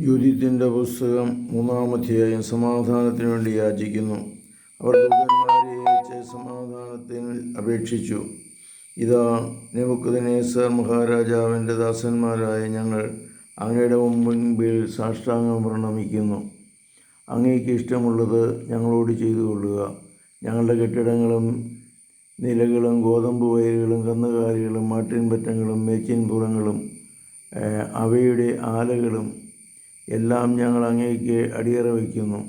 യുധിത്തിന്റെ പുസ്തകം മൂന്നാമധ്യായം സമാധാനത്തിനു വേണ്ടി യാചിക്കുന്നു. അവർ സമാധാനത്തിന് അപേക്ഷിച്ചു. ഇതാ നെബുക്കുദിനേസർ മഹാരാജാവിന്റെ ദാസന്മാരായ ഞങ്ങൾ അങ്ങയുടെ മുമ്പിൽ സാഷ്ടാംഗം പ്രണമിക്കുന്നു. അങ്ങേക്ക് ഇഷ്ടമുള്ളത് ഞങ്ങളോട് ചെയ്തു കൊള്ളുക. ഞങ്ങളുടെ കെട്ടിടങ്ങളും നിലകളും ഗോതമ്പ് വയലുകളും കന്നുകാലികളും മാട്ടിൻപറ്റങ്ങളും മേച്ചിൻപുറങ്ങളും അവയുടെ ആലകളും എല്ലാം ഞങ്ങൾ അങ്ങേക്ക് അടിയറ വയ്ക്കുന്നു.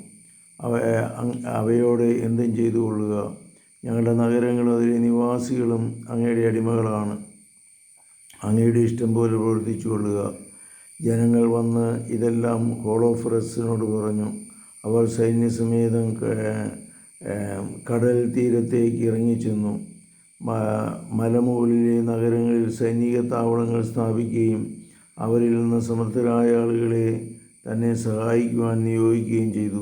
അവ അവയോട് എന്തും ചെയ്തു കൊള്ളുക. ഞങ്ങളുടെ നഗരങ്ങളും അതിലെ നിവാസികളും അങ്ങയുടെ അടിമകളാണ്. അങ്ങയുടെ ഇഷ്ടം പോലെ പ്രവർത്തിച്ചു കൊള്ളുക. ജനങ്ങൾ വന്ന് ഇതെല്ലാം ഹോളോഫ്രസിനോട് പറഞ്ഞു. അവർ സൈന്യസമേതം കടൽ തീരത്തേക്ക് ഇറങ്ങിച്ചെന്നു. മലമുകളിലെ നഗരങ്ങളിൽ സൈനിക താവളങ്ങൾ സ്ഥാപിക്കുകയും അവരിൽ നിന്ന് സമർത്ഥരായ ആളുകളെ തന്നെ സഹായിക്കുവാൻ നിയോഗിക്കുകയും ചെയ്തു.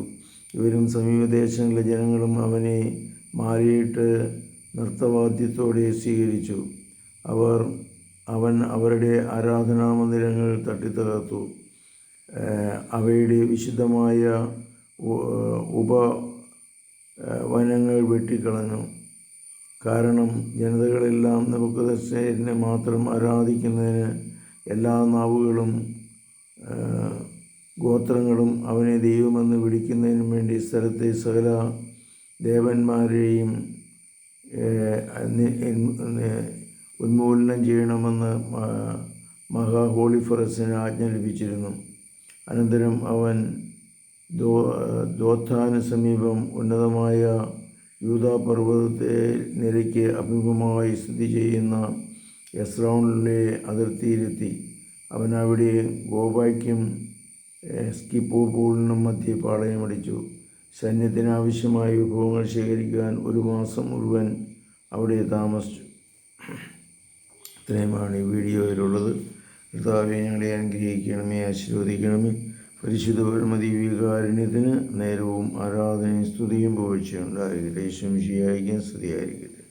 ഇവരും സമീപദേശങ്ങളിലെ ജനങ്ങളും അവനെ മാറിയിട്ട് നൃത്തവാദ്യത്തോടെ സ്വീകരിച്ചു. അവർ അവൻ അവരുടെ ആരാധനാ മന്ദിരങ്ങൾ തട്ടിത്തകർത്തു അവയുടെ വിശുദ്ധമായ ഉപ വനങ്ങൾ വെട്ടിക്കളഞ്ഞു. കാരണം ജനതകളെല്ലാം നെബുക്കദ്നേസരിനെ മാത്രം ആരാധിക്കുന്നതിന് എല്ലാ നാവുകളും ഗോത്രങ്ങളും അവനെ ദൈവമെന്ന് വിളിക്കുന്നതിനും വേണ്ടി സ്ഥലത്തെ സകല ദേവന്മാരെയും ഉന്മൂലനം ചെയ്യണമെന്ന് മഹാ ഹോളിഫറസിന് ആജ്ഞ ലഭിച്ചിരുന്നു. അനന്തരം അവൻ ദോ ദോത്താന് സമീപം ഉന്നതമായ യൂതാപർവതത്തെ നിരയ്ക്ക് അഭിമുഖമായി സ്ഥിതി ചെയ്യുന്ന എസ്രൗണിലെ അതിർത്തിയിലെത്തി. അവൻ അവിടെ ഗോബായ്ക്കും ഏഹ്, സ്കിപ്പോ പൂളിനും മധ്യേ പാളയമടിച്ചു സൈന്യത്തിനാവശ്യമായ വിഭവങ്ങൾ ശേഖരിക്കാൻ ഒരു മാസം മുഴുവൻ അവിടെ താമസിച്ചു. ഇത്രയുമാണ് ഈ വീഡിയോയിലുള്ളത്. കർത്താവെ ഞങ്ങളെ അനുഗ്രഹിക്കണമേ ആശീർവദിക്കണമേ. പരിശുദ്ധ പരമതി വികാരുണ്യത്തിന് നേരവും ആരാധനയും സ്തുതിയും പോഴ്ചയുണ്ടായിരിക്കട്ടെ ശംശിയായിരിക്കും സ്തുതിയായിരിക്കട്ടെ.